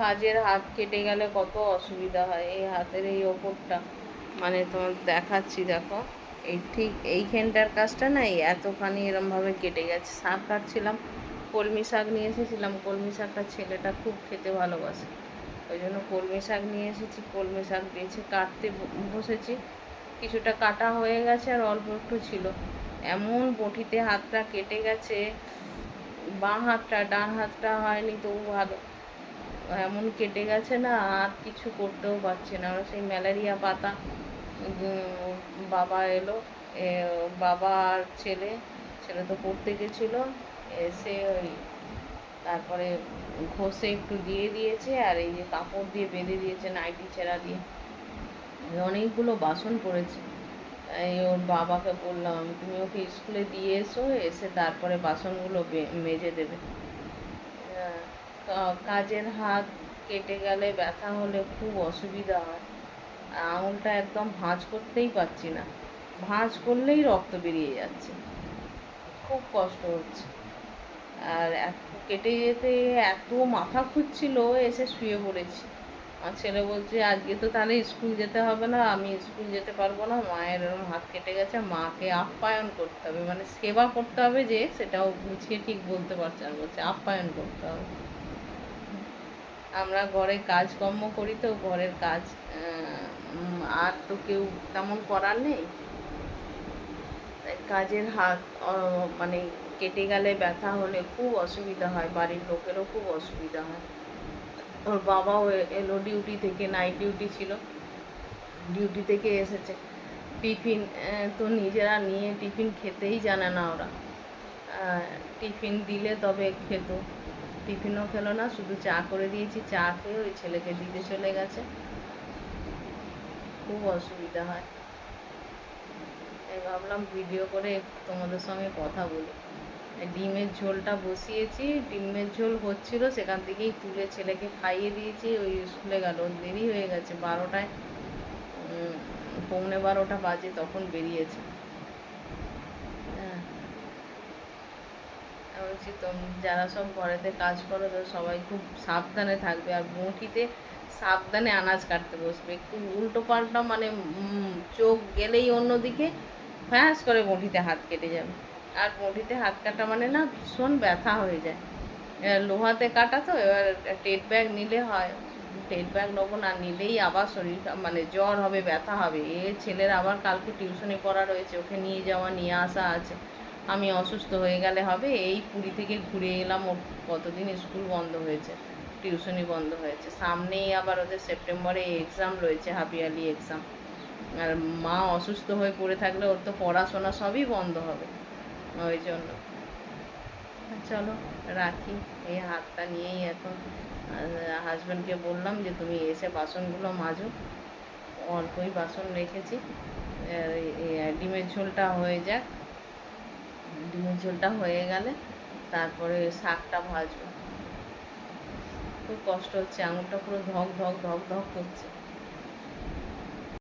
কাজের হাত কেটে গেলে কত অসুবিধা হয়, এই হাতের এই ওপরটা। মানে তোমার দেখাচ্ছি, দেখো। এই ঠিক এইখানটার কাজটা না, এই এতখানি এরমভাবে কেটে গেছে। শাক কাটছিলাম, কলমি শাক নিয়ে এসেছিলাম। কলমি শাকটা ছেলেটা খুব খেতে ভালোবাসে। ওই জন্য কলমি শাক নিয়ে এসেছি, কলমি শাক বেছে কাটতে বসেছি। কিছুটা কাটা হয়ে গেছে আর অল্প একটু ছিল। এমন বটিতে হাতটা কেটে গেছে, বাঁ হাতটা, ডান হাতটা হয়নি, তবু ভালো। এমন কেটে গেছে না, আর কিছু করতেও পারছে না। ওরা সেই ম্যালেরিয়া পাতা বাবা এলো বাবা আর ছেলে ছেলে তো পড়তে গেছিল, এসে ওই তারপরে ঘষে একটু দিয়ে দিয়েছে, আর এই যে কাপড় দিয়ে বেঁধে দিয়েছে নাইটি ছেঁড়া দিয়ে। অনেকগুলো বাসন পড়েছে। এই ওর বাবাকে বললাম, তুমি ওকে স্কুলে দিয়ে এসো, এসে তারপরে বাসনগুলো মেজে দেবে। কাজের হাত কেটে গেলে ব্যথা হলে খুব অসুবিধা হয়। আঙুলটা একদম ভাঁজ করতেই পারছি না। ভাঁজ করলেই রক্ত বেরিয়ে যাচ্ছে। খুব কষ্ট হচ্ছে। আর কেটে যেতে এত মাথা খুঁজছিল, এসে শুয়ে পড়েছি। আমার ছেলে বলছে, আজকে তো তাহলে স্কুল যেতে হবে না, আমি স্কুল যেতে পারব না। মায়ের এরকম হাত কেটে গেছে, মাকে আপ্যায়ন করতে হবে। মানে সেবা করতে হবে যে, সেটাও গুছিয়ে ঠিক বলতে পারছে না। বলছে, আপ্যায়ন করতে হবে। আমরা ঘরে কাজকর্ম করি তো ঘরের কাজ আর তো কেউ তেমন করার নেই। কাজের হাত মানে কেটে গেলে ব্যথা হলে খুব অসুবিধা হয়, বাড়ির লোকেরও খুব অসুবিধা হয়। ওর বাবাও এলো ডিউটি থেকে, নাইট ডিউটি ছিল, ডিউটি থেকে এসেছে। টিফিন তো নিজেরা নিয়ে টিফিন খেতেই জানে না ওরা। টিফিন দিলে তবে খেত। টিফিনও খেলো না, শুধু চা করে দিয়েছি, চা খেয়ে ওই ছেলেকে দিতে চলে গেছে। খুব অসুবিধা হয়। তাই ভাবলাম ভিডিও করে তোমাদের সঙ্গে কথা বলি। ডিমের ঝোলটা বসিয়েছি, ডিমের ঝোল হচ্ছিল, সেখান থেকেই তুলে ছেলেকে খাইয়ে দিয়েছি, ওই স্কুলে গেল, দেরি হয়ে গেছে বারোটায়। পৌনে বারোটা বাজে তখন বেরিয়েছে হ্যাঁ আমি বলছি যারা সব ঘরেতে কাজ করো তো সবাই খুব সাবধানে থাকবে আর বঁটিতে সাবধানে আনাজ কাটতে বসবে। একটু উল্টো পাল্টা মানে চোখ গেলেই অন্যদিকে ফ্যাঁস করে বঁটিতে হাত কেটে যাবে। আর বঁটিতে হাত কাটা মানে না, ভীষণ ব্যথা হয়ে যায়। লোহাতে কাটা তো, এবার টেট ব্যাগ নিলে হয়। টেট ব্যাগ নেব না, নিলেই আবার শরীরটা মানে জ্বর হবে, ব্যথা হবে। এ ছেলের আবার কালকে টিউশনে পড়া রয়েছে, ওকে নিয়ে যাওয়া, নিয়ে আসা আছে। আমি অসুস্থ হয়ে গেলে হবে, এই পুরী থেকে ঘুরে এলাম, ওর কতদিন স্কুল বন্ধ হয়েছে টিউশনি বন্ধ হয়েছে। সামনেই আবার ওদের সেপ্টেম্বরে এক্সাম রয়েছে হাফ ইয়ারলি এক্সাম আর মা অসুস্থ হয়ে পড়ে থাকলে ওর তো পড়াশোনা সবই বন্ধ হবে, ওই জন্য। চলো, রাখি, এই হাতটা নিয়েই এখন। হাজব্যান্ডকে বললাম যে, তুমি এসে বাসনগুলো মাজো। অল্পই বাসন রেখেছি ডিমের ঝোলটা হয়ে যাক। ডিমের ঝোলটা হয়ে গেলে তারপরে শাকটা ভাজবো। খুব কষ্ট হচ্ছে আঙুলটা পুরো ধক ধক ধক ধক করছে।